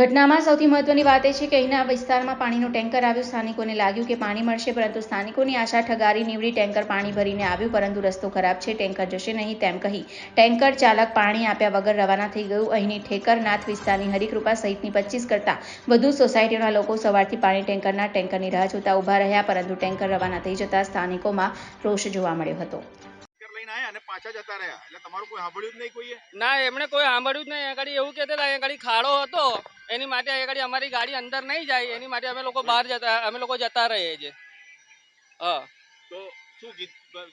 ઘટનામાં સૌથી મહત્વની વાત એ છે કે અહીંના વિસ્તારમાં પાણીનું ટેન્કર આવ્યું. સ્થાનિકોને લાગ્યું કે પાણી મળશે પરંતુ સ્થાનિકોની આશા ઠગારી નીવડી ટેન્કર પાણી ભરીને આવ્યું પરંતુ રસ્તો ખરાબ છે ટેન્કર જશે નહીં તેમ કહી ટેન્કર ચાલક પાણી આપ્યા વગર રવાના થઈ ગયું. અહીંની ઠેકરનાથ વિસ્તારની હરિકૃપા સહિતની પચીસ કરતાં વધુ સોસાયટીના લોકો સવારથી પાણી ટેન્કરના ટેન્કરની રાહ જોતા ઊભા રહ્યા પરંતુ ટેન્કર રવાના થઈ જતા સ્થાનિકોમાં રોષ જોવા મળ્યો હતો. ટેન્કર લઈને આયા અને પાછા જતા રહ્યા. એટલે તમારું કોઈ સાંભળ્યું જ નહીં કોઈએ? ના એમણે કોઈ સાંભળ્યું જ નહીં. આગળ એવું કહેતા આગળ ખાડો હતો. એની માટે આગળ અમારી ગાડી અંદર નહીં જાય એની માટે અમે લોકો બહાર જતા અમે લોકો જતા રહીએ છીએ. હા. તો શું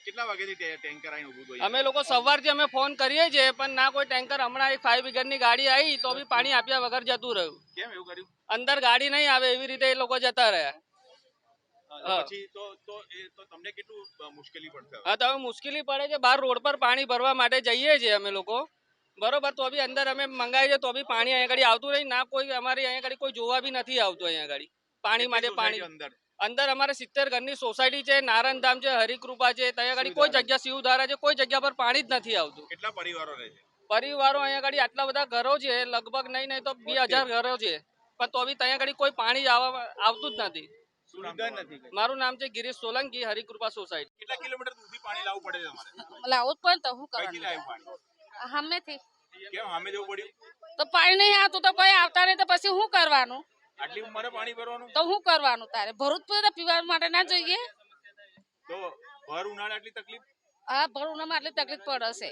કેટલા વાગ્યાથી ટેન્કર આવીને ઊભું થયું અમે લોકો સવારથી અમે ફોન કરીએ છીએ પણ ના કોઈ ટેન્કર હમણાં એક ફાઈવ બ્રિગેડની ગાડી આવી તો બી પાણી આપ્યા વગર જતું રહ્યું. કેમ એવું કર્યું? અંદર ગાડી નહીં આવે એવી રીતે એ લોકો જતા રહ્યા. પછી તો તો એ તો તમને કેટલું મુશ્કેલી પડશે હા તો મુશ્કેલી પડે છે બહાર રોડ પર પાણી ભરવા માટે જઈએ છીએ અમે લોકો. બરોબર તો બી અંદર અમે મંગાવી તો બી પાણી અહીંયા આગળ આવતું નહીં ના કોઈ અમારી અહીંયા આગળ કોઈ જોવા બી નથી આવતું અહીંયા આગળ પાણી માટે પાણી. અંદર? અંદર અમારે સિત્તેર ઘરની સોસાયટી છે નારણધામ છે હરિકૃપા છે ત્યાં આગળ કોઈ જગ્યા શિવધારા છે કોઈ જગ્યા પર પાણી જ નથી આવતું. કેટલા પરિવારો રહે છે? પરિવારો અહીંયા આગળ આટલા બધા ઘરો છે લગભગ નહીં નહીં તો બે હજાર ઘરો છે. પણ તો બી ત્યાં આગળ કોઈ પાણી આવતું જ નથી? મારું નામ છે ગિરીશ સોલંકી હરિકૃપા સોસાયટી. કેટલા કિલોમીટર દૂરથી પાણી લાવવું પડે છે લાવું જ પણ તો લાવ્યું પાણી? હમેથી. કેમ સામે જવું પડ્યું? તો પાણી નહીં આવતું તો કોઈ આવતા નહીં તો પછી શું કરવાનું? આટલી ઉંમરે પાણી ભરવાનું? તો શું કરવાનું તારે? ભરૂચ તો પીવા માટે ના જોઈએ. તો ભર ઉનાળે આટલી તકલીફ? હા ભરૂચમાં આટલી તકલીફ પડશે.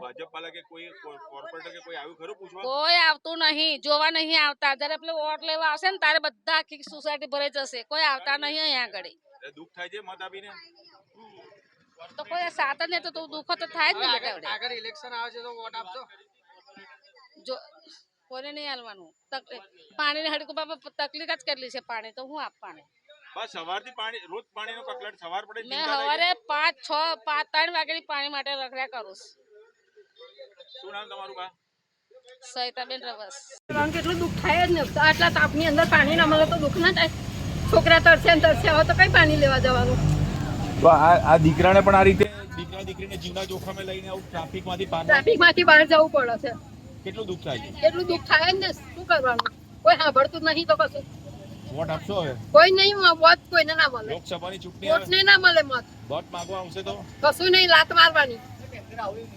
ભાજપ વાળા કે કોઈ કોર્પોરેટર કે કોઈ આવ્યું ખરું પૂછવા? કોઈ આવતું નહીં. જોવા નહીં આવતા. જયારે પેલું વોટ લેવા આવશે ને તારે બધા આખી સોસાયટી ભરાઈ જશે. કોઈ આવતા નહીં અહીંયા આગળ. દુઃખ થાય છે મત આપીને તો કોઈ સાથ જ નહીં તો દુઃખ તો થાય જ ને બેટા આગળ ઇલેક્શન આવે છે તો વોટ આપજો જો કોને નહીં હાલવાનું. તકલીફ હડકો હડકું તકલીફ જ કેટલી છે પાણી તો હું આપવાનું બસ સવારથી પાણી રોજ પાણીનો કકળાટ સવાર પડે મેં સવારે પાંચ છ પાંચ ત્રણ વાગ્યાની પાણી માટે રખડ્યા કરું છું. શું નામ તમારું બા? સહિતાબેન રવસ. કારણ કે એટલું દુઃખ થાય જ ને આટલા તાપની અંદર પાણી ના મળે તો દુઃખ ના થાય. છોકરા તરસે ને તરસે આવો તો કઈ પાણી લેવા જવાનું? તો આ આ દીકરાને પણ આ રીતે દીકરા દીકરીને જીવના જોખમે લઈને આવું ટ્રાફિકમાંથી પાર ટ્રાફિકમાંથી બહાર જવું પડે છે. કેટલું દુઃખ થાય છે? કેટલું દુઃખ થાય ને શું કરવાનું? કોઈ સાંભળતું નહીં તો કશું. વોટ આપશો હવે? કોઈ નહીં વોટ કોઈને ના મળે. લોકસભાની ચૂંટણી વોટ ને ના મળે મત. વોટ માંગવા આવશે તો? કશું નહીં લાત મારવાની.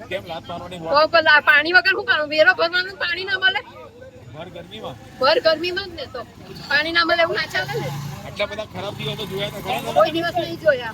કેમ લાત મારવાની વોટ? પાણી વગર શું કરવાનું? વેરો ભરવાનું પાણી ના મળે? ભર ગરમીમાં? ભર ગરમીમાં જ ને તો. પાણી ના મળે એવું ના ચાલે ને. આટલા બધા ખરાબ દિવસો જોયા તો કોઈ દિવસ નહીં જોયા.